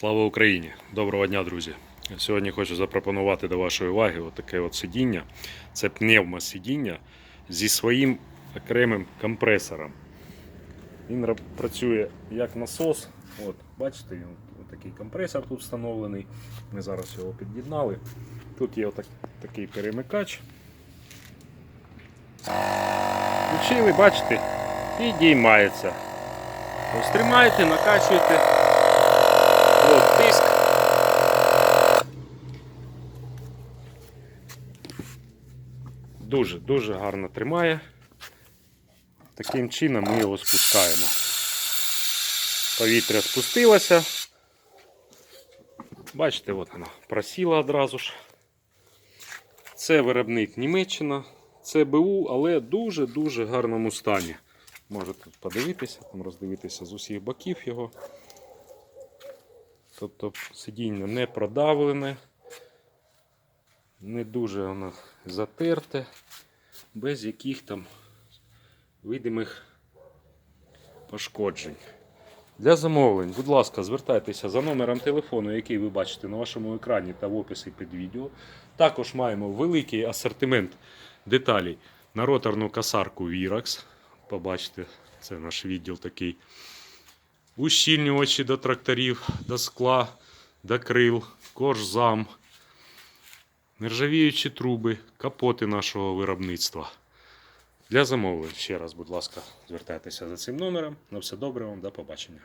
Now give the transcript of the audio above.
Слава Україні! Доброго дня, друзі! Сьогодні хочу запропонувати до вашої уваги таке от сидіння. Це пневмосидіння зі своїм окремим компресором. Він працює як насос. От, бачите, він, такий компресор тут встановлений. Ми зараз його під'єднали. Тут є отак, такий перемикач. Включили, бачите, і діймається. Ось тримаєте, накачуєте. От тиск. Дуже, дуже гарно тримає. Таким чином ми його спускаємо. Повітря спустилося. Бачите, от воно просіло одразу ж. Це виробник Німеччина, це БУ, але дуже-дуже гарному стані. Можете подивитися, там роздивитися з усіх боків його. Тобто сидіння не продавлене, не дуже воно затерте, без яких там видимих пошкоджень. Для замовлень, будь ласка, звертайтеся за номером телефону, який ви бачите на вашому екрані та в описі під відео. Також маємо великий асортимент деталей на роторну касарку Virax. Побачите, це наш відділ такий ущільнювачі до тракторів, до скла, до крил, кожзам, нержавіючі труби, капоти нашого виробництва. Для замовлень ще раз, будь ласка, звертайтеся за цим номером. На все добре вам, до побачення.